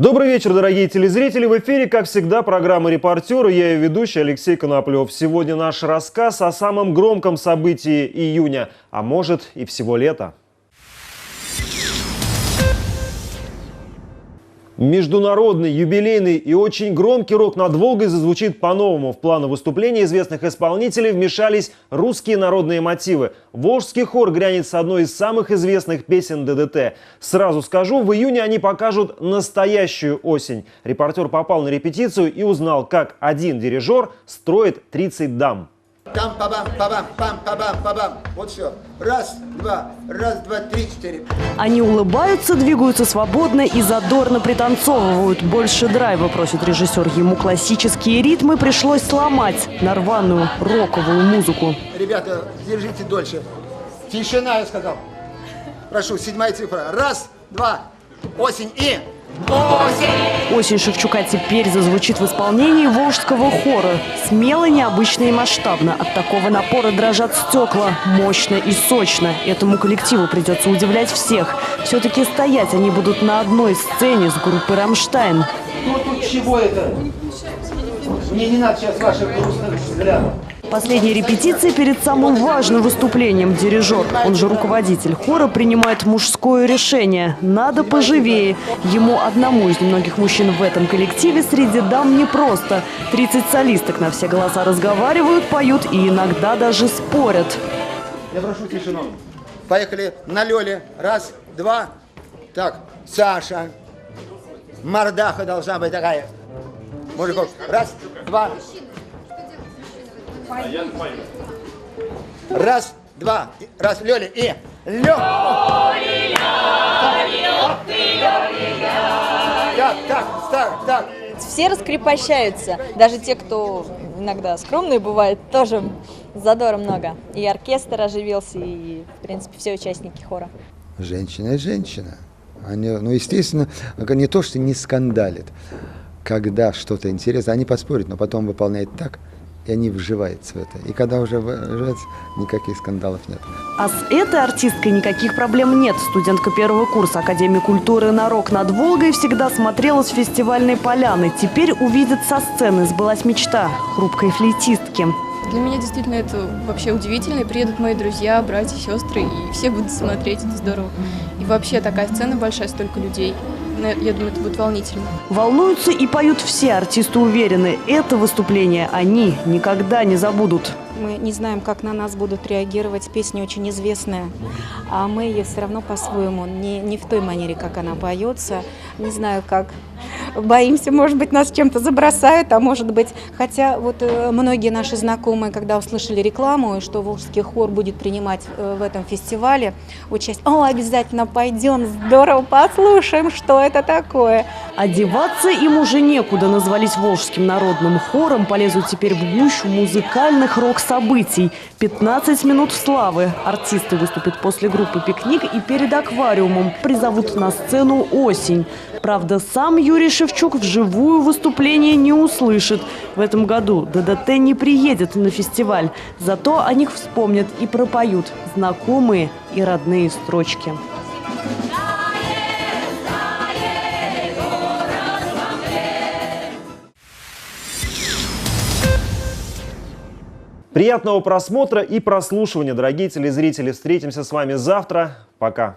Добрый вечер, дорогие телезрители. В эфире, как всегда, программа «Репортеры». Я ее ведущий Алексей Коноплев. Сегодня наш рассказ о самом громком событии июня, а может и всего лета. Международный, юбилейный и очень громкий рок над Волгой зазвучит по-новому. В планы выступления известных исполнителей вмешались русские народные мотивы. Волжский хор грянет с одной из самых известных песен ДДТ. Сразу скажу, в июне они покажут настоящую осень. Репортер попал на репетицию и узнал, как один дирижер строит 30 дам. Там пабам, пабам, пам, пабам, пабам. Вот все. Раз, два, раз, два, три, четыре. Они улыбаются, двигаются свободно и задорно пританцовывают. Больше драйва просит режиссер. Ему классические ритмы пришлось сломать на рваную роковую музыку. Ребята, держите дольше. Тишина, я сказал. Прошу, седьмая цифра. Раз, два, осень и... Осень! Осень Шевчука теперь зазвучит в исполнении волжского хора. Смело, необычно и масштабно. От такого напора дрожат стекла. Мощно и сочно. Этому коллективу придется удивлять всех. Все-таки стоять они будут на одной сцене с группой «Рамштайн». Кто тут чего это? Мне не надо сейчас ваших грустных взглядов. Последняя репетиция перед самым важным выступлением. Дирижер, он же руководитель хора, принимает мужское решение. Надо поживее. Ему одному из немногих мужчин в этом коллективе среди дам непросто. 30 солисток на все голоса разговаривают, поют и иногда даже спорят. Я прошу тишину. Поехали на Лёле. Раз, два. Так, Саша. Мордаха должна быть такая. Мужиков. Раз, два. Раз, два. Раз, Лёля и... Лё! Так, так, так, так. Все раскрепощаются, даже те, кто иногда скромные бывают, тоже задора много. И оркестр оживился, и, в принципе, все участники хора. Женщина и женщина. Они, ну, естественно, не то, что не скандалит. Когда что-то интересно, они поспорят, но потом выполняют так, и они вживаются в это. И когда уже вживаются, никаких скандалов нет. А с этой артисткой никаких проблем нет. Студентка первого курса Академии культуры на рок над Волгой всегда смотрела с фестивальной поляны. Теперь увидит со сцены. Сбылась мечта хрупкой флейтистки. Для меня действительно это вообще удивительно. И приедут мои друзья, братья, сестры, и все будут смотреть, это здорово. И вообще такая сцена большая, столько людей. Ну, Я думаю, это будет волнительно. Волнуются и поют все артисты уверены. Это выступление они никогда не забудут. Мы не знаем, как на нас будут реагировать. Песня очень известная, а мы ее все равно по-своему, не, не в той манере, как она поется. Не знаю, как. Боимся, может быть, нас чем-то забросают, а может быть... Хотя вот э, многие наши знакомые, когда услышали рекламу, что Волжский хор будет принимать э, в этом фестивале участие, о, обязательно пойдем, здорово послушаем, что это такое. Одеваться им уже некуда. Назвались Волжским народным хором. Полезут теперь в гущу музыкальных рок-событий. 15 минут славы. Артисты выступят после группы «Пикник» и перед аквариумом. Призовут на сцену «Осень». Правда, сам Юрий Шевчук вживую выступление не услышит. В этом году ДДТ не приедет на фестиваль. Зато о них вспомнят и пропоют знакомые и родные строчки. Приятного просмотра и прослушивания, дорогие телезрители. Встретимся с вами завтра. Пока.